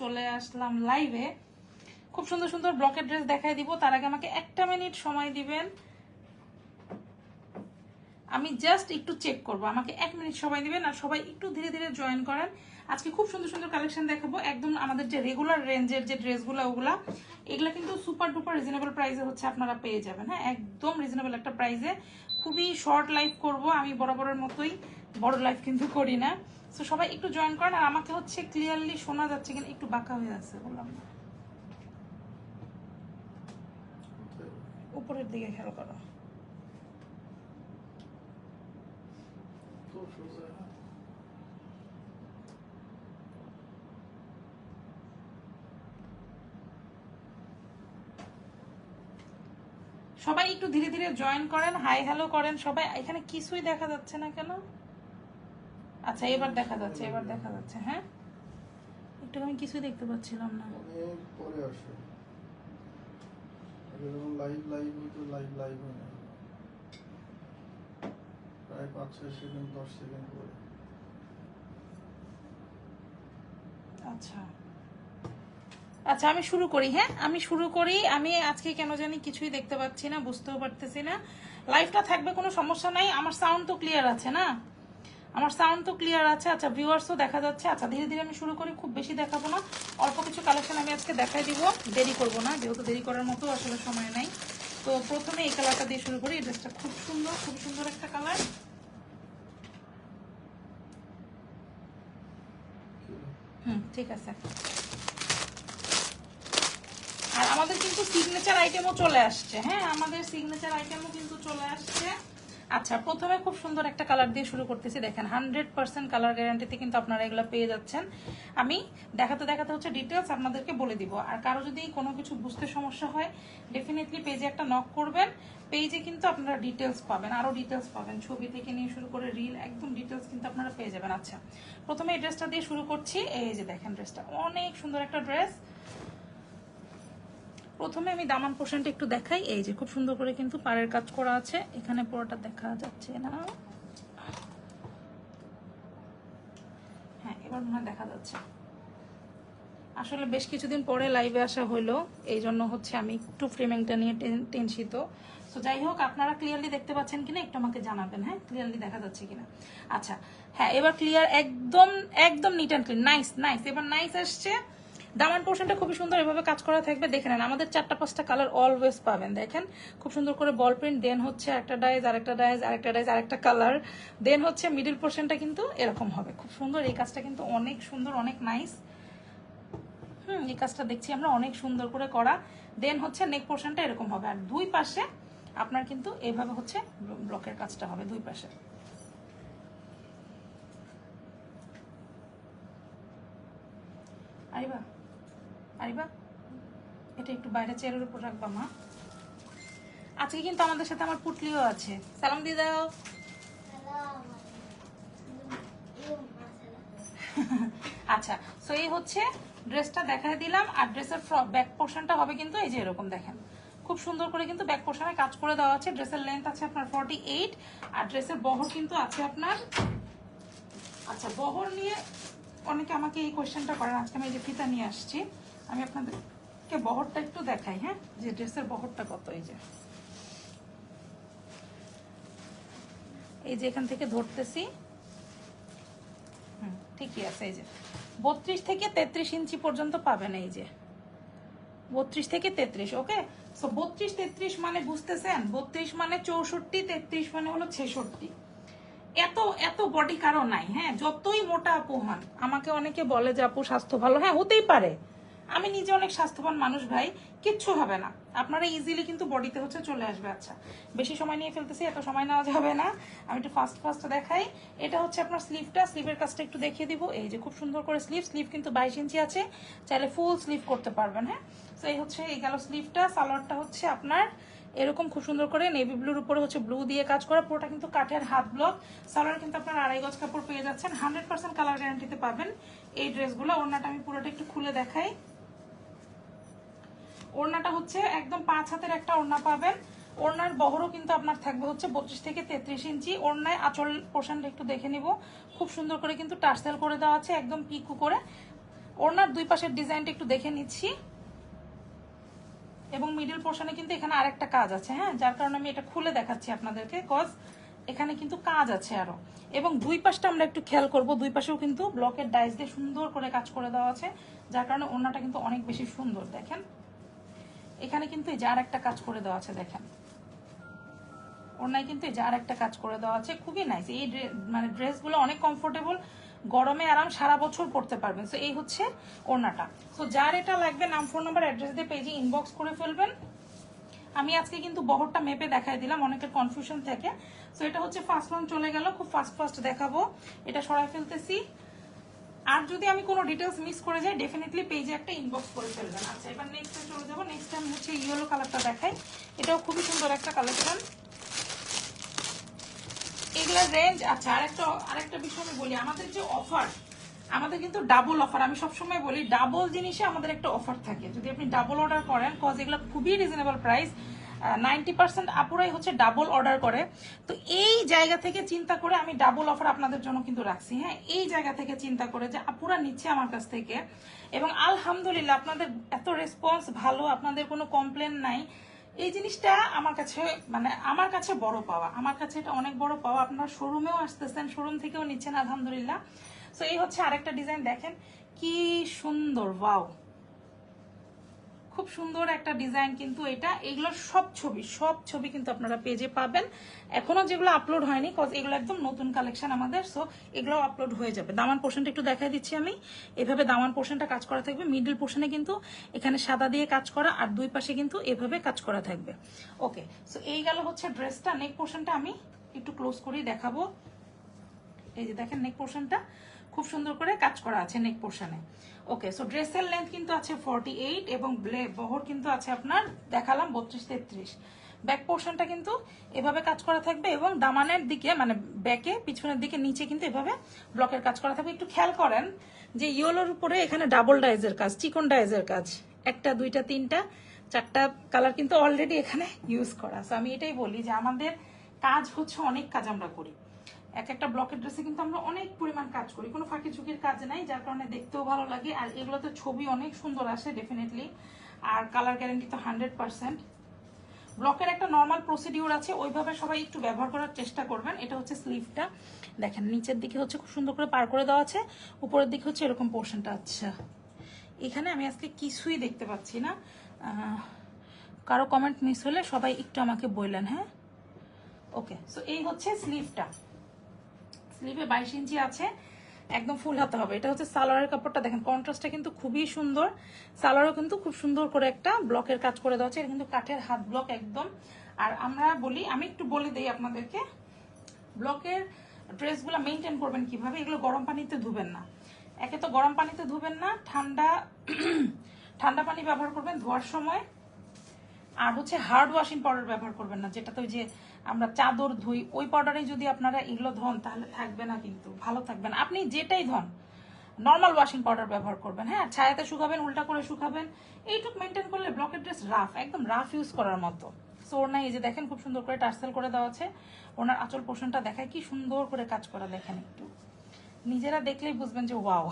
চলে আসলাম লাইভে খুব সুন্দর সুন্দর ড্রেস দেখাই দিব। তার আগে আমাকে একটা মিনিট সময় দিবেন। আমি জাস্ট একটু চেক করব। আমাকে এক মিনিট সময় দিবেন আর সবাই একটু ধীরে ধীরে জয়েন করেন। আজকে খুব সুন্দর সুন্দর কালেকশন দেখাবো। একদম আমাদের যে রেগুলার রেঞ্জের যে ড্রেসগুলো, ওগুলা, এগুলা কিন্তু সুপার ডুপার রিজনেবল প্রাইসে হচ্ছে আপনারা পেয়ে যাবেন। হ্যাঁ একদম রিজনেবল একটা প্রাইসে খুবই শর্ট লাইফ করব, আমি বরাবরের মতোই, বড় লাইফ কিন্তু করি না। তো সবাই একটু জয়েন করেন, আর আমাকে হচ্ছে ক্লিয়ারলি শোনা যাচ্ছে কিনা, একটু বাঁকা হয়ে আছে বললাম উপরের দিকে খেয়াল করো তো সোজা। সবাই একটু ধীরে ধীরে জয়েন করেন হাই হ্যালো করেন সবাই এখানে কিছুই দেখা যাচ্ছে না কেন? আচ্ছা এবার দেখা যাচ্ছে এবার দেখা যাচ্ছে হ্যাঁ? একটু আমি কিছুই দেখতে পাচ্ছিলাম না। পরে আসে। লাইভ লাইভ হইতো লাইভ লাইভ হয় না। প্রায় পাঁচ ছয় সেকেন্ড দশ সেকেন্ড পরে। আচ্ছা। আচ্ছা আমি শুরু করি হ্যাঁ? আমি শুরু করি, আমি আজকে কেন জানি কিছুই দেখতে পাচ্ছি না, বুঝতেও পারতেছি না। লাইভটা থাকবে, কোনো সমস্যা নাই। আমার সাউন্ড তো ক্লিয়ার আছে, না? আমার সাউন্ড তো ক্লিয়ার আছে। আচ্ছা ভিউয়ার্সও দেখা যাচ্ছে। আচ্ছা ধীরে ধীরে আমি শুরু করি, খুব বেশি দেখাবো না। অল্প কিছু কালেকশন আমি আজকে দেখাই দিব। দেরি করব না, যেহেতু দেরি করার মতো আসলে সময় নাই। তো প্রথমে এই কালারটা দিয়ে শুরু করি। এই ড্রেসটা খুব সুন্দর খুব সুন্দর একটা কালার হুম, ঠিক আছে। আর আমাদের কিন্তু সিগনেচার আইটেমও চলে আসছে হ্যাঁ? আমাদের সিগনেচার আইটেমও কিন্তু চলে আসছে। আচ্ছা প্রথমে খুব সুন্দর একটা কালার দিয়ে শুরু করতেছি, দেখেন হান্ড্রেড পার্সেন্ট কালার গ্যারান্টিতে কিন্তু আপনারা এগুলো পেয়ে যাচ্ছেন। আমি দেখাতে দেখাতে হচ্ছে ডিটেলস আপনাদেরকে বলে দিব। আর কারও যদি কোনো কিছু বুঝতে সমস্যা হয় ডেফিনেটলি পেজে একটা নক করবেন। পেজে কিন্তু আপনারা ডিটেলস পাবেন আরও ডিটেলস পাবেন। ছবি থেকে নিয়ে শুরু করে রিল একদম ডিটেলস কিন্তু আপনারা পেয়ে যাবেন। আচ্ছা প্রথমে এই ড্রেসটা দিয়ে শুরু করছি। এই যে দেখেন ড্রেসটা অনেক সুন্দর একটা ড্রেস প্রথমে আমি দামান পোর্শনটা একটু দেখাই। এই যে খুব সুন্দর করে কিন্তু পাড়ের কাজ করা আছে। এখানে পুরোটা দেখা যাচ্ছে না। হ্যাঁ এবার মনে দেখা যাচ্ছে। আসলে বেশ কিছুদিন পরে লাইভে আসা হলো। এই জন্য হচ্ছে আমি একটু ফ্রেমিংটা নিয়ে টেন- টেনশিত। তো যাই হোক, আপনারা ক্লিয়ারলি দেখতে পাচ্ছেন কিনা একটু আমাকে জানাবেন হ্যাঁ? ক্লিয়ারলি দেখা যাচ্ছে কিনা। আচ্ছা হ্যাঁ এবার ক্লিয়ার একদম একদম neat and clean nice nice এবার নাইস আসছে দামান পোর্শনটা খুবই সুন্দর, এভাবে কাজ করা থাকবে। দেখে নেন, আমাদের চারটা পাঁচটা কালার অলওয়েজ পাবেন। দেখেন, খুব সুন্দর করে বল প্রিন্ট দেন হচ্ছে একটা ডাইজ আরেকটা ডাইজ আরেকটা ডাইজ আরেকটা কালার দেন হচ্ছে মিডিল পোর্শনটা কিন্তু এরকম হবে। খুব সুন্দর, এই কাজটা কিন্তু অনেক সুন্দর, অনেক নাইস হুম, এই কাজটা দেখছি আমরা, অনেক সুন্দর করে করা। দেন হচ্ছে নেক পোর্শনটা এরকম হবে। আর দুই পাশে আপনার কিন্তু এইভাবে হচ্ছে ব্লকের কাজটা হবে, দুই পাশে। আরিবা আরিবা, এটা একটু বাইরে চেয়ারের উপর রাখবা, মা। আজকে কিন্তু আমাদের সাথে আমার পুটলিও আছে। সালাম দিয়ে দাও। আচ্ছা সো এই হচ্ছে ড্রেসটা দেখাই দিলাম, আর ড্রেসের ব্যাক পোর্শনটা হবে কিন্তু এই যে এরকম দেখেন। খুব সুন্দর করে কিন্তু ব্যাক পোর্শনে কাজ করে দেওয়া আছে। ড্রেসের লেন্থ আছে আপনার ফর্টি এইট আর ড্রেসের বহর কিন্তু আছে আপনার আচ্ছা বহর নিয়ে অনেকে আমাকে এই কোয়েশ্চেনটা করেন আজকে আমি এই যে ফিতা নিয়ে আসছি। আমি আপনাদেরকে বহরটা একটু দেখাই হ্যাঁ? যে ড্রেসের বহরটা কত এই যে। এই যে এখান থেকে ধরতেছি। হুম, ঠিকই আছে এই যে। বত্রিশ থেকে তেত্রিশ ইঞ্চি পর্যন্ত পাবেন এই যে। বত্রিশ থেকে তেত্রিশ ওকে? সো বত্রিশ তেত্রিশ মানে বুঝতেছেন? বত্রিশ মানে চৌষট্টি তেত্রিশ মানে হলো ছেষট্টি। এত এত বডি কারও নাই হ্যাঁ? যতই মোটা আপু হন আমাকে অনেকে বলে যে আপু স্বাস্থ্য ভালো? হ্যাঁ হতেই পারে। আমি নিজে অনেক স্বাস্থ্যবান মানুষ ভাই, কিচ্ছু হবে না। আপনারা ইজিলি কিন্তু বডিতে হচ্ছে চলে আসবে আচ্ছা। বেশি সময় নিয়ে ফেলতেছি, এত সময় নেওয়া যাবে না। আমি একটু ফার্স্ট ফার্স্ট দেখাই। এটা হচ্ছে আপনার স্লিভটা স্লিভের কাজটা একটু দেখিয়ে দিব। এই যে খুব সুন্দর করে স্লিভ স্লিভ কিন্তু বাইশ ইঞ্চি আছে। চাইলে ফুল স্লিভ করতে পারবেন হ্যাঁ? তো এই হচ্ছে, এই গেল স্লিভটা সালোয়ারটা হচ্ছে আপনার এরকম খুব সুন্দর করে নেভি ব্লুর উপরে হচ্ছে ব্লু দিয়ে কাজ করা। পুরোটা কিন্তু কাঠের হাত ব্লক সালোয়ার কিন্তু আপনার আড়াই গজ কাপড় পেয়ে যাচ্ছেন। হান্ড্রেড পার্সেন্ট কালার গ্যারান্টিতে পাবেন। এই ড্রেসগুলো ওনাটা আমি পুরোটা একটু খুলে দেখাই। ওড়নাটা হচ্ছে একদম পাঁচ হাতের একটা ওড়না পাবেন। ওড়নার বহরও কিন্তু আপনার থাকবে হচ্ছে বত্রিশ থেকে তেত্রিশ ইঞ্চি। ওড়নায় আঁচল পোর্শনটা একটু দেখে নিব। খুব সুন্দর করে কিন্তু টার্সেল করে দেওয়া আছে, একদম পিকু করে। ওড়নার দুই পাশের ডিজাইনটা একটু দেখে নিচ্ছি। এবং মিডিল পোর্শনে কিন্তু এখানে আরেকটা কাজ আছে হ্যাঁ? যার কারণে আমি এটা খুলে দেখাচ্ছি আপনাদেরকে কজ এখানে কিন্তু কাজ আছে আরও। এবং দুই পাশটা আমরা একটু খেয়াল করব, দুই পাশেও কিন্তু ব্লকের ডাইস দিয়ে সুন্দর করে কাজ করে দেওয়া আছে, যার কারণে ওড়নাটা কিন্তু অনেক বেশি সুন্দর, দেখেন। এখানে কিন্তু এই যে আর একটা কাজ করে দেওয়া আছে, দেখেন। ওড়নায় কিন্তু এই যে আর একটা কাজ করে দেওয়া আছে, খুবই নাইস এই মানে ড্রেসগুলো অনেক কমফোর্টেবল গরমে আরাম সারা বছর পরতে পারবেন। সো এই হচ্ছে ওড়নাটা। সো যার এটা লাগবে, নাম ফোন নাম্বার অ্যাড্রেস দিয়ে পেজে ইনবক্স করে ফেলবেন। আমি আজকে কিন্তু বহরটা মেপে দেখাই দিলাম, অনেকের কনফিউশন থেকে। সো এটা হচ্ছে ফার্স্ট ওয়ান চলে গেল, খুব ফাস্ট ফাস্ট দেখাবো। এটা সরাই ফেলতেছি। আর যদি আমি কোনো ডিটেলস মিস করে যাই ডেফিনেটলি পেজে একটা ইনবক্স করে ফেলবেন। আচ্ছা এবার নেক্সটে চলে যাব। নেক্সট টাইম হচ্ছে ইয়েলো কালারটা দেখাই। এটাও খুবই সুন্দর একটা কালেকশন এগুলোর রেঞ্জ আচ্ছা আরেকটা আরেকটা বিষয় আমি বলি। আমাদের যে অফার আমাদের কিন্তু ডাবল অফার আমি সবসময় বলি ডাবল জিনিসে আমাদের একটা অফার থাকে। যদি আপনি ডাবল অর্ডার করেন কজ এগুলো খুবই রিজনেবল প্রাইস নাইনটি পার্সেন্ট আপুরাই হচ্ছে ডাবল অর্ডার করে। তো এই জায়গা থেকে চিন্তা করে আমি ডাবল অফার আপনাদের জন্য কিন্তু রাখছি। হ্যাঁ এই জায়গা থেকে চিন্তা করে যে আপুরা নিচ্ছে আমার কাছ থেকে। এবং আলহামদুলিল্লাহ আপনাদের এত রেসপন্স ভালো, আপনাদের কোনো কমপ্লেন নাই। এই জিনিসটা আমার কাছে মানে আমার কাছে বড় পাওয়া। আমার কাছে এটা অনেক বড় পাওয়া। আপনারা শোরুমেও আসতেছেন শোরুম থেকেও নিচ্ছেন, আলহামদুলিল্লাহ। সো এই হচ্ছে আরেকটা ডিজাইন দেখেন। কি সুন্দর ওয়াও খুব সুন্দর একটা ডিজাইন কিন্তু এটা। এগুলোর সব ছবি সব ছবি কিন্তু আপনারা পেজে পাবেন। এখনও যেগুলো আপলোড হয়নি কজ এগুলো একদম নতুন কালেকশন আমাদের সো এগুলো আপলোড হয়ে যাবে। দামান পোর্শনটা একটু দেখাই দিচ্ছি আমি। এভাবে দামান পোর্শনটা কাজ করা থাকবে। মিডল পোর্শনে কিন্তু এখানে সাদা দিয়ে কাজ করা, আর দুই পাশে কিন্তু এভাবে কাজ করা থাকবে। ওকে সো এই গেল হচ্ছে ড্রেসটা নেক পোর্শনটা আমি একটু ক্লোজ করেই দেখাবো। এই যে দেখেন নেক পোর্শনটা খুব সুন্দর করে কাজ করা আছে নেক পোর্শনে ওকে সো ড্রেসের লেন্থ কিন্তু আছে ফর্টি এইট এবং ব্লে বহর কিন্তু আছে আপনার, দেখালাম বত্রিশ, তেত্রিশ। ব্যাক পোর্শনটা কিন্তু এভাবে কাজ করা থাকবে এবং দামানের দিকে মানে ব্যাকে পিছনের দিকে, নিচে কিন্তু এভাবে ব্লকের কাজ করা থাকবে। একটু খেয়াল করেন যে ইয়েলোর উপরে এখানে ডাবল ডাইজের কাজ, চিকন ডাইজের কাজ। একটা, দুইটা, তিনটা, চারটা কালার কিন্তু অলরেডি এখানে ইউজ করা। সো আমি এটাই বলি যে আমাদের কাজ হচ্ছে অনেক কাজ আমরা করি। এক একটা ব্লকের ড্রেসে কিন্তু আমরা অনেক পরিমাণ কাজ করি। কোনো ফাঁকি ঝুঁকির কাজ নাই, যার কারণে দেখতেও ভালো লাগে। আর এগুলোতে ছবি অনেক সুন্দর আসে ডেফিনেটলি আর কালার গ্যারেন্টি তো হান্ড্রেড পার্সেন্ট ব্লকের একটা নর্মাল প্রসিডিউর আছে, ওইভাবে সবাই একটু ব্যবহার করার চেষ্টা করবেন। এটা হচ্ছে স্লিভটা দেখেন, নিচের দিকে হচ্ছে খুব সুন্দর করে পার করে দেওয়া আছে। উপরের দিকে হচ্ছে এরকম পোর্শনটা আচ্ছা। এখানে আমি আজকে কিছুই দেখতে পাচ্ছি না। কারও কমেন্ট মিস হলে সবাই একটু আমাকে বললেন হ্যাঁ? ওকে সো এই হচ্ছে স্লিভটা স্লিভে বাইশ ইঞ্চি আছে, একদম ফুল হাতে হবে। এটা হচ্ছে সালোয়ারের কাপড়টা, দেখেন কন্ট্রাস্টটা কিন্তু খুবই সুন্দর। সালোয়ারও কিন্তু খুব সুন্দর করে একটা ব্লকের কাজ করে দেওয়া হচ্ছে এটা কিন্তু কাঠের হাত ব্লক একদম। আর আমরা বলি, আমি একটু বলে দিই আপনাদেরকে ব্লকের ড্রেসগুলো মেনটেন করবেন কীভাবে? এগুলো গরম পানিতে ধুবেন না। একে তো গরম পানিতে ধুবেন না, ঠান্ডা ঠান্ডা পানি ব্যবহার করবেন ধোয়ার সময়। আর হচ্ছে হার্ড ওয়াশিং পাউডার ব্যবহার করবেন না যেটা তো ওই যে আমরা চাদর ধুই, ওই পাউডারে যদি আপনারা এগুলো ধন, তাহলে থাকবে না কিন্তু, ভালো থাকবে না। আপনি যেটাই ধন নর্মাল ওয়াশিং পাউডার ব্যবহার করবেন হ্যাঁ? ছায়াতে শুকাবেন, উল্টা করে শুকাবেন, এইটুক মেনটেন করলে ব্লকের ড্রেস রাফ একদম রাফ ইউজ করার মতো। সো ওর এই যে দেখেন, খুব সুন্দর করে টার্সেল করে দেওয়া আছে। ওনার আঁচল পোষণটা দেখায়, কি সুন্দর করে কাজ করা, দেখেন একটু। নিজেরা দেখলেই বুঝবেন যে ওয়াও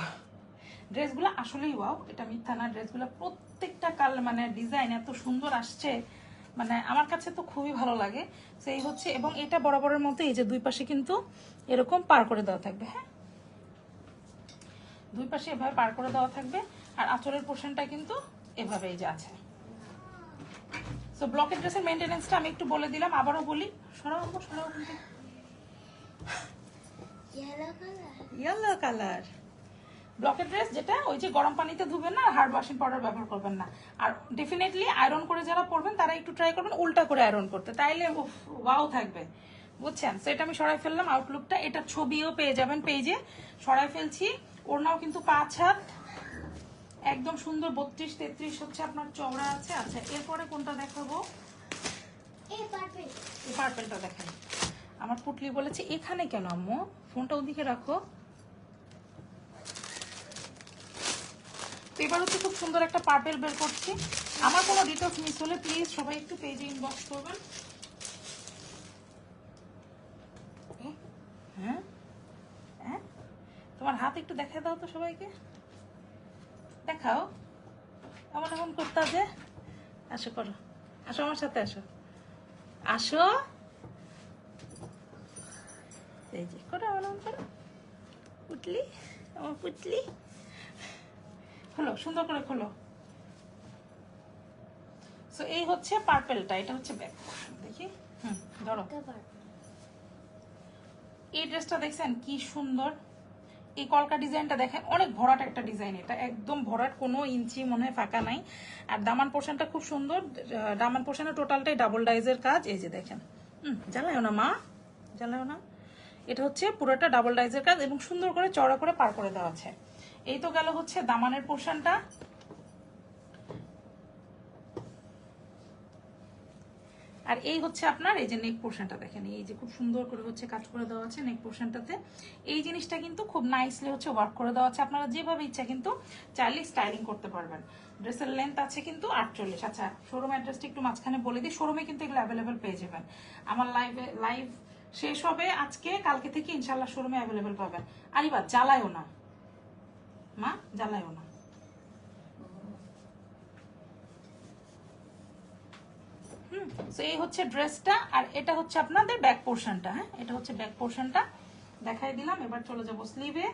ড্রেসগুলো আসলেই ওয়াও এটা মিথ্যা না। ড্রেসগুলো প্রত্যেকটা কাল মানে ডিজাইন এত সুন্দর আসছে মানে আমার কাছে তো খুবই ভালো লাগে। সেই হচ্ছে এবং এটা বরাবরের মতো এই যে দুই পাশে কিন্তু এরকম পার করে দেওয়া থাকবে হ্যাঁ? দুই পাশে এভাবে পার করে দেওয়া থাকবে আর আঁচলের পোর্শনটা কিন্তু এভাবে এই যে আছে। তো ব্লকের ড্রেসের মেনটেনেন্সটা আমি একটু বলে দিলাম আবারও বলি। সরাও সরাও। ইয়েলো কালার ব্লকের ড্রেস যেটা ওই যে গরম পানিতে ধুবেন না হার্ড ওয়াশিং পাউডার ব্যবহার করবেন না। আর ডেফিনেটলি আয়রন করে যারা পরবেন তারা একটু ট্রাই করবেন উল্টা করে আয়রন করতে। তাইলে ওয়াও থাকবে। বুঝছেন? সেটা আমি সরাই ফেললাম আউটলুকটা এটা ছবিও পেয়ে যাবেন পেজে সরাই ফেলছি। ওড়নাও কিন্তু পাঁচ হাত। একদম সুন্দর বত্রিশ তেত্রিশ হচ্ছে আপনার চওড়া আছে। আচ্ছা এরপরে কোনটা দেখাবো? এই. পার্পেলটা দেখাই আমার পুটলি বলেছে এখানে কেন আম্মু? ফোনটা ওদিকে রাখো। তো এবার হচ্ছে খুব সুন্দর একটা পার্পেল বের করছি। আমার কোনো ডিটেলস মিস হলে প্লিজ সবাই একটু পেজে ইনবক্স করবেন। হ্যাঁ? হ্যাঁ তোমার হাত একটু দেখায় দাও তো সবাইকে। দেখাও। আমার এমন করতে যে, আসো করো। আসো আমার সাথে আসো। আসো। এই যে, করো আমার এমন করো। পুটলি, আমার পুটলি। খোলো সুন্দর করে খোলো। সো এই হচ্ছে পার্পেলটা এটা হচ্ছে ব্যাক দেখি হুম ধরো। এই ড্রেসটা দেখছেন কি সুন্দর। এই কলকা ডিজাইনটা দেখেন অনেক ভরাট একটা ডিজাইন এটা। একদম ভরাট কোনো ইঞ্চি মনে হয় ফাঁকা নাই। আর দামান পোর্শনটা খুব সুন্দর। দামান পোর্শনের টোটালটাই ডাবল ডাইজের কাজ। এই যে দেখেন হুম জ্বালায় না মা জ্বালায় না। এটা হচ্ছে পুরোটা ডাবল ডাইজের কাজ এবং সুন্দর করে চড়া করে পার করে দেওয়া আছে। এই তো গেল হচ্ছে দামানের পোর্শনটা। আর এই হচ্ছে আপনার এই যে নেক পোর্শনটা দেখেন, এই যে খুব সুন্দর করে হচ্ছে কাজ করে দেওয়া আছে নেক পোর্শনটাতে এই জিনিসটা কিন্তু খুব নাইসলি হচ্ছে ওয়ার্ক করে দেওয়া আছে। আপনারা যেভাবে ইচ্ছা কিন্তু চাইলে স্টাইলিং করতে পারবেন। ড্রেসের লেন্থ আছে কিন্তু আটচল্লিশ। আচ্ছা শোরুম অ্যাড্রেসটা একটু মাঝখানে বলে দিই। শোরুমে কিন্তু এগুলো অ্যাভেলেবেল পেয়ে যাবেন। আমার লাইভে লাইভ শেষ হবে আজকে, কালকে থেকে ইনশাল্লাহ শোরুমে অ্যাভেলেবেল পাবেন। আরিবা জ্বালায়ও না। মা, জ্বালায়ও না। হুম তো এই হচ্ছে ড্রেসটা, আর এটা হচ্ছে আপনাদের ব্যাক পোর্শনটা হ্যাঁ? এটা হচ্ছে ব্যাক পোর্শনটা। দেখাই দিলাম, এবার চলে যাব স্লিভে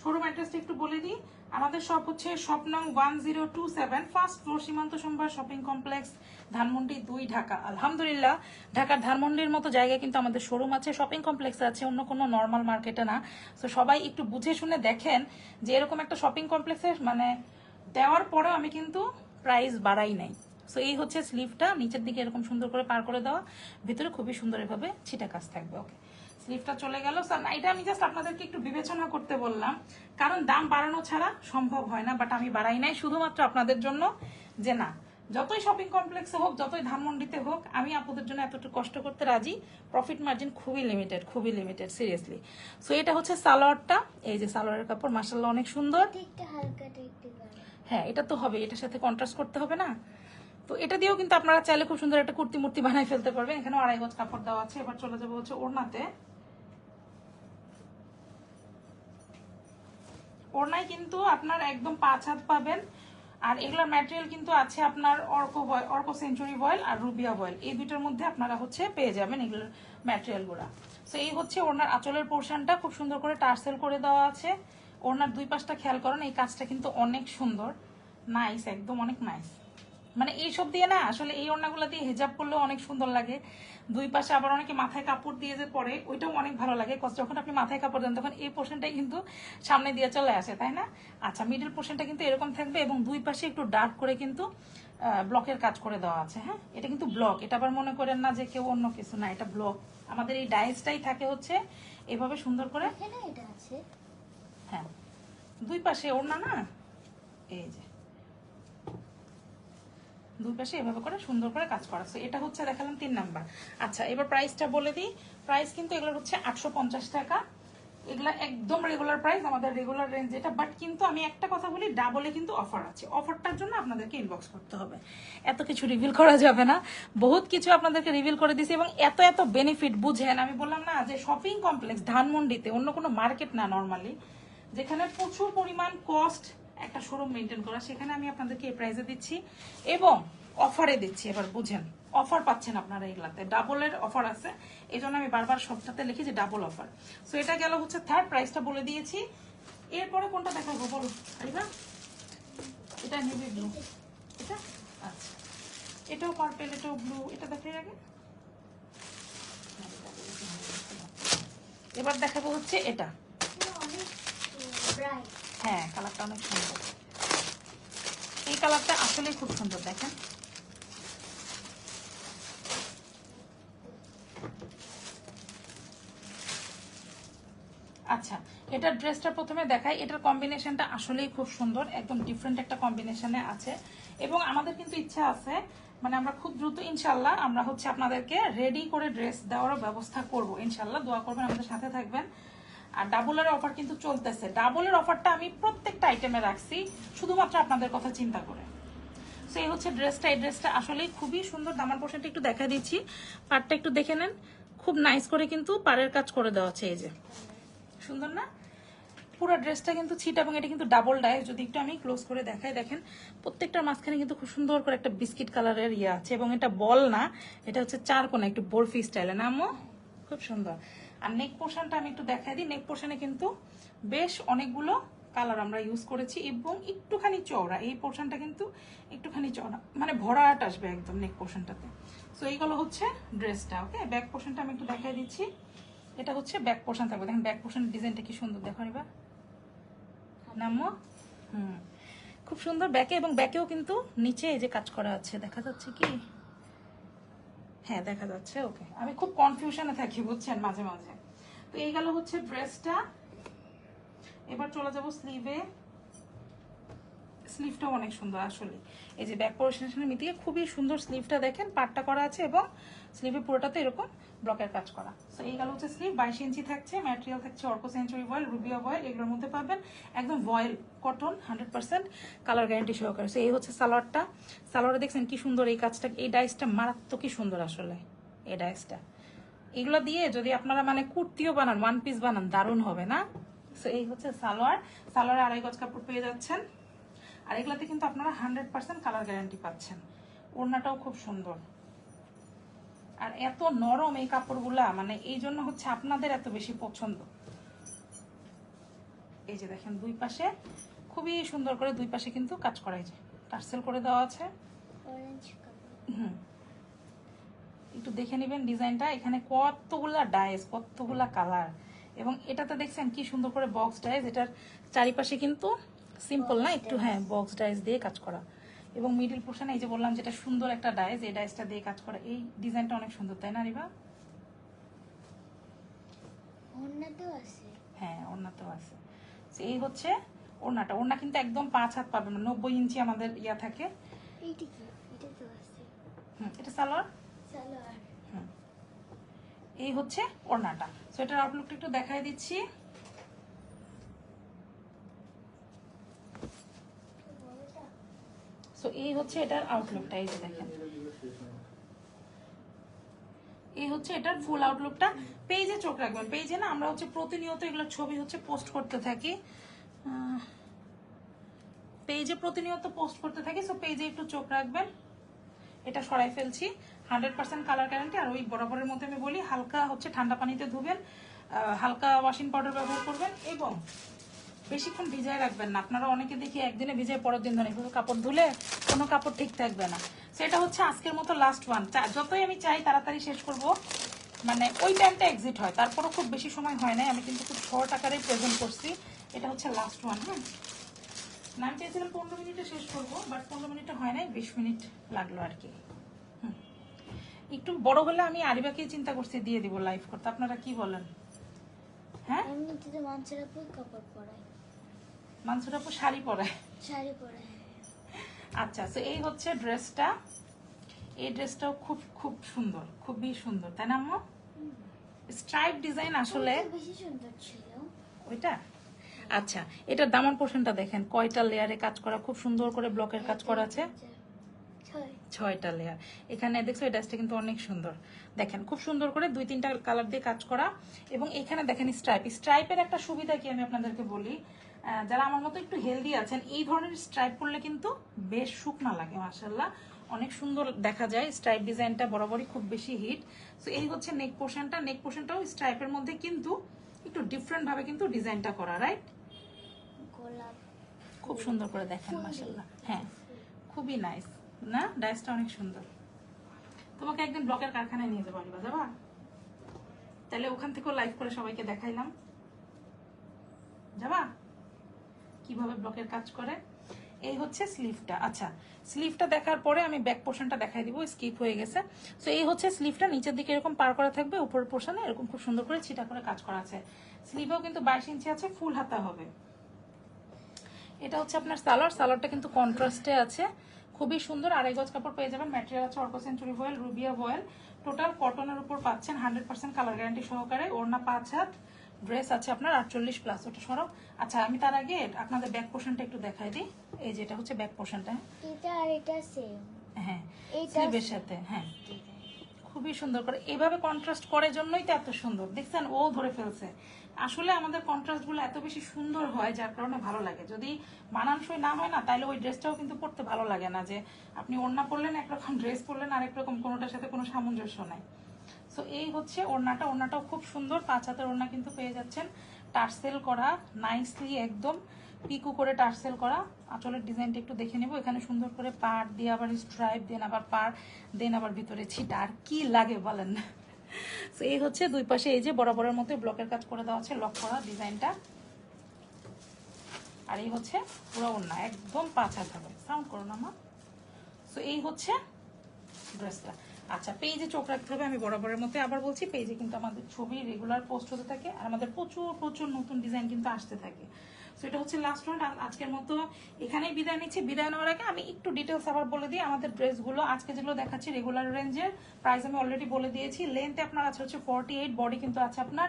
শোরুম অ্যাড্রেসটা একটু বলে দিই। আমাদের শপ হচ্ছে শপ নং one zero two seven first floor Simanta সোমবার শপিং কমপ্লেক্স ধানমন্ডি দুই ঢাকা। আলহামদুলিল্লাহ, ঢাকার ধানমন্ডির মতো জায়গায় কিন্তু আমাদের শোরুম আছে শপিং কমপ্লেক্স আছে, অন্য কোনো নর্মাল মার্কেটে না। তো সবাই একটু বুঝে শুনে দেখেন যে এরকম একটা শপিং কমপ্লেক্সে মানে দেওয়ার পরেও আমি কিন্তু প্রাইস বাড়াই নাই। সো এই হচ্ছে স্লিভটা নিচের দিকে এরকম সুন্দর করে পার করে দেওয়া, ভিতরে খুবই সুন্দর এভাবে ছিটা কাজ থাকবে ওকে স্লিভটা চলে গেল। স্যার এটা আমি জাস্ট আপনাদেরকে একটু বিবেচনা করতে বললাম। কারণ দাম বাড়ানো ছাড়া সম্ভব হয় না বাট আমি বাড়াই নাই শুধুমাত্র আপনাদের জন্য যে না যতই শপিং কমপ্লেক্সে হোক যতই ধানমন্ডিতে হোক আমি আপনাদের জন্য এতটুকু কষ্ট করতে রাজি। প্রফিট মার্জিন খুবই লিমিটেড খুবই লিমিটেড সিরিয়াসলি সো এটা হচ্ছে সালোয়ারটা। এই যে সালোয়ারের কাপড় মার্শাল্লাহ অনেক সুন্দর। হ্যাঁ এটা তো হবে এটার সাথে কন্ট্রাস্ট করতে হবে না। তো এটা দিয়েও কিন্তু আপনারা চাইলে খুব সুন্দর একটা কুর্তি মূর্তি বানাই ফেলতে পারবেন। এখানে আড়াই গজ কাপড় দেওয়া আছে। এবার চলে যাব হচ্ছে ওড়নাতে। ওড়নায় কিন্তু আপনার একদম পাঁচ হাত পাবেন। আর এগুলোর ম্যাটেরিয়াল কিন্তু আছে আপনার Arko Arko century voile Rubia voile boil. এই দুটোর মধ্যে আপনারা হচ্ছে পেয়ে যাবেন এগুলোর ম্যাটেরিয়ালগুলো সো এই হচ্ছে ওনার আঁচলের পোর্শনটা খুব সুন্দর করে টার্সেল করে দেওয়া আছে। ওনার দুই পাশটা খেয়াল করেন, এই কাজটা কিন্তু অনেক সুন্দর। নাইস একদম অনেক নাইস মানে এইসব দিয়ে না আসলে এই ওড়নাগুলো দিয়ে হেজাব করলেও অনেক সুন্দর লাগে। দুই পাশে আবার অনেকে মাথায় কাপড় দিয়ে যে পরে ওইটাও অনেক ভালো লাগে। যখন আপনি মাথায় কাপড় দেন তখন এই পোর্শনটাই কিন্তু সামনে দিয়ে চলে আসে তাই না? আচ্ছা মিডল পোর্শনটা কিন্তু এরকম থাকবে এবং দুই পাশে একটু ডার্ক করে কিন্তু ব্লকের কাজ করে দেওয়া আছে হ্যাঁ? এটা কিন্তু ব্লক এটা আবার মনে করেন না যে কেউ অন্য কিছু না এটা ব্লক আমাদের এই ডাইসটাই থাকে হচ্ছে এভাবে সুন্দর করে এখানে এটা আছে। হ্যাঁ। দুই পাশে ওড়না না? এই যে। দুই পাশে এভাবে করে সুন্দর করে কাজ করা। এটা হচ্ছে দেখালাম তিন নাম্বার। আচ্ছা এবার প্রাইসটা বলে দিই। প্রাইস কিন্তু এগুলো হচ্ছে আটশো পঞ্চাশ টাকা। এগুলা একদম রেগুলার প্রাইস আমাদের রেগুলার রেঞ্জ এটা বাট কিন্তু আমি একটা কথা বলি ডাবলে কিন্তু অফার আছে। অফারটার জন্য আপনাদেরকে ইনবক্স করতে হবে। এত কিছু রিভিল করা যাবে না। বহুত কিছু আপনাদেরকে রিভিল করে দিছি এবং এত এত বেনিফিট বুঝেন। আমি বললাম না যে শপিং কমপ্লেক্স ধানমন্ডিতে অন্য কোনো মার্কেট না নর্মালি যেখানে প্রচুর পরিমাণ কস্ট একটা শোরুম মেনটেন করা, সেখানে আমি আপনাদেরকে এই প্রাইসে দিচ্ছি এবং অফারে দিচ্ছি, এবার বুঝেন অফার পাচ্ছেন আপনারা এগুলাতে। ডাবলের অফার আছে এই আমি বারবার সবটাতে লিখি যে ডাবল অফার সো এটা গেল হচ্ছে থার্ড প্রাইসটা বলে দিয়েছি। এরপরে কোনটা দেখাবো বলো আরিবা এটা নেবে ব্লু এটা? আচ্ছা। এটাও পার্পেল এটাও ব্লু এটা দেখাই আগে। এবার দেখাবো হচ্ছে এটা। ব্রাইট হ্যাঁ কালারটা অনেক সুন্দর। এই কালারটা আসলে খুব সুন্দর, দেখেন। আচ্ছা এটার ড্রেসটা প্রথমে দেখাই। এটার কম্বিনেশনটা আসলেই খুব সুন্দর, একদম ডিফারেন্ট একটা কম্বিনেশনে আছে। এবং আমাদের কিন্তু ইচ্ছা আছে মানে আমরা খুব দ্রুত ইনশাল্লাহ আমরা হচ্ছে আপনাদেরকে রেডি করে ড্রেস দেওয়ারও ব্যবস্থা করব। ইনশাল্লাহ দোয়া করবেন, আমাদের সাথে থাকবেন। আর ডাবলের অফার কিন্তু চলতেছে। ডাবলের অফারটা আমি প্রত্যেকটা আইটেমে রাখছি, শুধুমাত্র আপনাদের কথা চিন্তা করে। সো এই হচ্ছে ড্রেসটা এই ড্রেসটা আসলে খুবই সুন্দর দামার পোর্শনটা একটু দেখা দিচ্ছি। পাড়টা একটু দেখে নেন। খুব নাইস করে কিন্তু পাড়ের কাজ করে দেওয়া আছে, এই যে। সুন্দর না? পুরো ড্রেসটা কিন্তু ছিট এবং এটা কিন্তু ডাবল ডাই যদি একটু আমি ক্লোজ করে দেখাই, দেখেন, প্রত্যেকটার মাঝখানে কিন্তু খুব সুন্দর করে একটা বিস্কিট কালারের ইয়ে আছে। এবং এটা বল না, এটা হচ্ছে চার কোনা একটু বরফি স্টাইলে না আম্মু? খুব সুন্দর। আর নেক পোর্শনটা আমি একটু দেখাই দিই। নেক পোর্শনে কিন্তু বেশ অনেকগুলো কালার আমরা ইউজ করেছি এবং একটুখানি চওড়া। এই পোর্শনটা কিন্তু একটুখানি চওড়া। মানে ভরাট আসবে একদম নেক পোর্শনটাতে সো এইগুলো হচ্ছে ড্রেসটা ওকে ব্যাক পোর্শনটা আমি একটু দেখাই দিচ্ছি। এটা হচ্ছে ব্যাক পোর্শন থাকবে। দেখেন ব্যাক পোর্শনের ডিজাইনটা কি সুন্দর। দেখো এবার। নামো। হুম। খুব সুন্দর ব্যাকে এবং ব্যাকেও কিন্তু নিচে এই যে কাজ করা আছে। দেখা যাচ্ছে কি? হ্যাঁ দেখা যাচ্ছে ওকে আমি খুব কনফিউশনে থাকি, বুঝছেন, মাঝে মাঝে। তো এই গেল হচ্ছে ড্রেসটা এবার চলে যাব স্লিভে স্লিভটাও অনেক সুন্দর আসলে এই যে ব্যাক পোর্শনের মিটিয়ে খুবই সুন্দর স্লিভটা দেখেন পাটটা করা আছে এবং স্লিভে পুরোটাতে এরকম ব্লকের কাজ করা। তো এই গেল হচ্ছে স্লিভ বাইশ ইঞ্চি থাকছে ম্যাটেরিয়াল থাকছে Arko century voile Rubia voile এগুলোর মধ্যে পাবেন একদম voile cotton hundred percent colour guarantee সহকারে। তো এই হচ্ছে সালোয়ারটা। সালোয়ারে দেখছেন কি সুন্দর এই কাজটা, এই ডাইসটা মারাত্মক কি সুন্দর আসলে, এই ডাইসটা এগুলো দিয়ে যদি আপনারা মানে কুর্তিও বানান ওয়ান পিস বানান, দারুণ হবে না? সো এই হচ্ছে সালোয়ার। সালোয়ারে আড়াই গজ কাপড় পেয়ে যাচ্ছেন। আর এগুলাতে কিন্তু আপনারা হান্ড্রেড পার্সেন্ট কালার গ্যারান্টি পাচ্ছেন। ওড়নাটাও খুব সুন্দর। আর এত নরম এই কাপড়গুলা মানে এই জন্য হচ্ছে আপনাদের এত বেশি পছন্দ। এই যে দেখেন দুই পাশে খুবই সুন্দর করে দুই পাশে কিন্তু কাজ করা যায় টার্সেল করে দেওয়া আছে। হুম। একটু দেখে নেবেন ডিজাইনটা। এখানে কতগুলা ডাইস কতগুলা কালার। এবং এটাতে দেখছেন কি সুন্দর করে বক্স ডাইস। এটার চারিপাশে কিন্তু সিম্পল না একটু হ্যাঁ বক্স ডাইস দিয়ে কাজ করা। এবং মিডিল পোর্শনে এই যে বললাম যেটা সুন্দর একটা ডাইস এই ডাইসটা দিয়ে কাজ করা। এই ডিজাইনটা অনেক সুন্দর তাই না রিবা? হ্যাঁ ওড়নাতেও আছে। এই হচ্ছে ওড়নাটা। ওড়না কিন্তু একদম পাঁচ হাত পাবে না নব্বই ইঞ্চি আমাদের ইয়া থাকে। এটা সালোয়ার? এই হচ্ছে ওড়নাটা। সো এটার আউটলুকটা একটু দেখাই দিচ্ছি। সো এই হচ্ছে এটার আউটলুকটা এই যে দেখেন। এই হচ্ছে এটার ফুল আউটলুকটা পেজে চোখ রাখবেন। পেজে না, আমরা হচ্ছে প্রতিনিয়ত এগুলোর ছবি হচ্ছে পোস্ট করতে থাকি। পেজে প্রতিনিয়ত পোস্ট করতে থাকি। সো পেজে একটু চোখ রাখবেন। এটা সরাই ফেলছি। হান্ড্রেড পার্সেন্ট কালার গ্যারান্টি আর ওই বরাবরের মধ্যে আমি বলি, হালকা হচ্ছে ঠান্ডা পানিতে ধুবেন হালকা ওয়াশিং পাউডার ব্যবহার করবেন, এবং বেশিক্ষণ ভিজায় রাখবেন না। আপনারা অনেকে দেখি একদিনে ভিজায় পরের দিন ধরে কাপড় ধুলে কোনো কাপড় ঠিক থাকবে না। সেটা হচ্ছে আজকের মতো লাস্ট ওয়ান যতই আমি চাই তাড়াতাড়ি শেষ করব। মানে ওই টাইমটা এক্সিট হয়। তারপরও খুব বেশি সময় হয় নাই। আমি কিন্তু খুব শর্ট আকারে প্রেজেন্ট করছি। এটা হচ্ছে লাস্ট ওয়ান হ্যাঁ? না, আমি চাইছিলাম পনেরো মিনিটে শেষ করব বাট পনেরো মিনিটে হয় নাই। বিশ মিনিট লাগল আর কি। একটু বড় হলে আমি আরিবাকে চিন্তা করছি, দিয়ে দিব লাইভ করতে। আপনারা কি বলেন? হ্যাঁ? এমনিতে তো কাপড় পরায় মানসুর আপু শাড়ি পরায় শাড়ি পরায় আচ্ছা তো এই হচ্ছে ড্রেসটা এই ড্রেসটাও খুব খুব সুন্দর খুবই সুন্দর তাই না আম্মু? স্ট্রাইপ ডিজাইন আসলে ওইটা বেশি সুন্দর ছিল। ওইটা? আচ্ছা এটার দামান পোর্শনটা দেখেন কয়টা লেয়ারে কাজ করা খুব সুন্দর করে ব্লকের কাজ করা আছে? ছয়টা লেয়ার এখানে দেখছ এই ড্রেসটা কিন্তু অনেক সুন্দর। দেখেন খুব সুন্দর করে দুই তিনটা কালার দিয়ে কাজ করা। এবং এখানে দেখেন স্ট্রাইপ স্ট্রাইপের একটা সুবিধা কি আমি আপনাদেরকে বলি? যারা আমার মতো একটু হেলদি আছেন এই ধরনের স্ট্রাইপ করলে কিন্তু বেশ শুকনা লাগে মার্শাল্লাহ অনেক সুন্দর দেখা যায় স্ট্রাইপ ডিজাইনটা বরাবরই খুব বেশি হিট তো এই হচ্ছে নেক পোর্শনটা নেক পোর্শনটাও স্ট্রাইপের মধ্যে কিন্তু একটু ডিফারেন্ট ভাবে কিন্তু ডিজাইনটা করা রাইট খুব সুন্দর করে দেখেন মার্শাল্লাহ হ্যাঁ খুবই নাইস না? ডাইসটা অনেক সুন্দর। তোমাকে একদিন ব্লকের কারখানায় নিয়ে যাব আলিবা যাবা তাহলে ওখান থেকেও লাইভ করে সবাইকে দেখাইলাম। যাবা? কীভাবে ব্লকের কাজ করে? এই হচ্ছে স্লিভটা আচ্ছা স্লিভটা দেখার পরে আমি ব্যাক পোর্শনটা দেখাই দিব স্কিপ হয়ে গেছে। তো এই হচ্ছে স্লিভটা নিচের দিকে এরকম পার করা থাকবে, উপরের পোর্শনে এরকম খুব সুন্দর করে ছিটা করে কাজ করা আছে। স্লিভেও কিন্তু বাইশ ইঞ্চি আছে ফুল হাতা হবে। এটা হচ্ছে আপনার সালোয়ার, সালোয়ারটা কিন্তু কন্ট্রাস্টে আছে। খুবই সুন্দর, আড়াই গজ কাপড় পেয়ে যাবেন। ম্যাটেরিয়াল আছে Arko century voile Rubia voile total কটনের উপর পাচ্ছেন হান্ড্রেড পার্সেন্ট কালার গ্যারান্টি সহকারে, ওড়না পাঁচ হাত। ড্রেস আছে আপনার আটচল্লিশ প্লাস ওটা সরো আচ্ছা আমি তার আগে আপনাদের ব্যাক পোর্শনটা একটু দেখাই দিই। এই যে এটা হচ্ছে ব্যাক পোর্শনটা এটা আর এটা সেম হ্যাঁ স্লিভের সাথে হ্যাঁ। খুবই সুন্দর করে এইভাবে কন্ট্রাস্ট করে জন্যই তো এত সুন্দর। দেখছেন ও ধরে ফেলছে। আসলে আমাদের কন্ট্রাস্টগুলো এত বেশি সুন্দর হয় যার কারণে ভালো লাগে। যদি মানানসই না হয় না তাহলে ওই ড্রেসটাও কিন্তু পরতে ভালো লাগে না যে আপনি ওড়না পরলেন একরকম ড্রেস পরলেন আরেক রকম কোনোটার সাথে কোনো সামঞ্জস্য নাই। সো এই হচ্ছে ওড়নাটা। ওড়নাটাও খুব সুন্দর। পাঁচ হাতের ওড়না কিন্তু পেয়ে যাচ্ছেন। টার্সেল করা নাইসলি একদম পিকু করে টার্সেল করা। আঁচলের ডিজাইনটা একটু দেখে নেব। এখানে সুন্দর করে পাড়, দিয়ে আবার স্ট্রাইপ দেন আবার পাড় দেন আবার ভিতরে ছিটা। আর কি লাগে বলেন? তো এই হচ্ছে দুই পাশে এই যে বরাবরের মধ্যে ব্লকের কাজ করে দেওয়া আছে, লক করা ডিজাইনটা। আর এই হচ্ছে পুরো ওড়না, একদম পাঁচ হাত হবে। সাউন্ড করো না মা। সো এই হচ্ছে ড্রেসটা। আচ্ছা পেজে চোখ রাখতে হবে, আমি বরাবরের মধ্যে আবার বলছি পেজে কিন্তু আমাদের ছবি রেগুলার পোস্ট হতে থাকে আর আমাদের প্রচুর প্রচুর নতুন ডিজাইন কিন্তু আসতে থাকে। সো এটা হচ্ছে লাস্ট ওয়ান আজকের মতো এখানেই বিদায় নিচ্ছি। বিদায় নেওয়ার আগে আমি একটু ডিটেলস আবার বলে দিই আমাদের ড্রেসগুলো আজকে যেগুলো দেখাচ্ছি রেগুলার রেঞ্জের প্রাইস আমি অলরেডি বলে দিয়েছি। লেন্থে আপনার আছে হচ্ছে ফর্টি এইট বডি কিন্তু আছে আপনার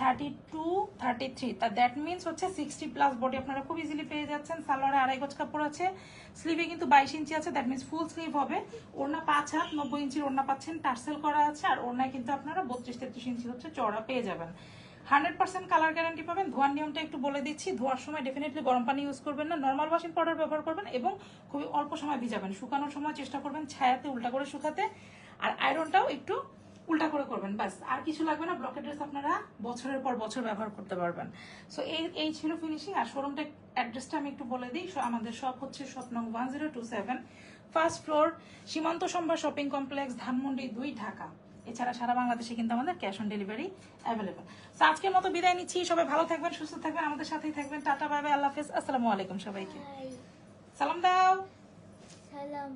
থার্টি টু থার্টি থ্রি তা দ্যাট হচ্ছে সিক্সটি প্লাস বডি আপনারা খুব ইজিলি পেয়ে যাচ্ছেন। সালোয়ারে কাপড় আছে। স্লিভে কিন্তু বাইশ ইঞ্চি আছে। দ্যাট ফুল হবে। ওড়না পাঁচ নব্বই ইঞ্চির ওড়না পাচ্ছেন। টার্সেল করা আছে। আর ওড়নায় কিন্তু আপনারা বত্রিশ ইঞ্চি হচ্ছে চড়া পেয়ে যাবেন। পার্সেন্ট কালার গ্যারান্টি পাবেন। ধোয়ার নিয়মটা একটু বলে দিচ্ছি। ধোয়ার সময় ডেফিনেটলি গরম পানি ইউজ করবেন না। নর্মাল ওয়াশিং পাউডার ব্যবহার করবেন এবং খুবই অল্প সময় ভিজাবেন। শুকানোর সময় চেষ্টা করবেন ছায়াতে, উল্টা করে শুকাতে। আর আয়রনটাও একটু উল্টা করে করবেন ব্যাস। আর কিছু লাগবে না ব্লকের ড্রেস আপনারা বছরের পর বছর ব্যবহার করতে পারবেন। সো এই এই ছিল ফিনিশিং আর শোরুমটা অ্যাড্রেসটা আমি একটু বলে দিই। আমাদের শপ হচ্ছে শপ নং one zero two seven first floor Simanta Sambhar shopping complex Dhanmondi দুই ঢাকা। এছাড়া সারা বাংলাদেশে কিন্তু আমাদের cash on delivery available so আজকের মতো বিদায় নিচ্ছি। সবাই ভালো থাকবেন সুস্থ থাকবেন আমাদের সাথেই থাকবেন। টাটা বাই বাই আল্লাহ হাফেজ। আসসালামু আলাইকুম সবাইকে। সালাম দাও। সালাম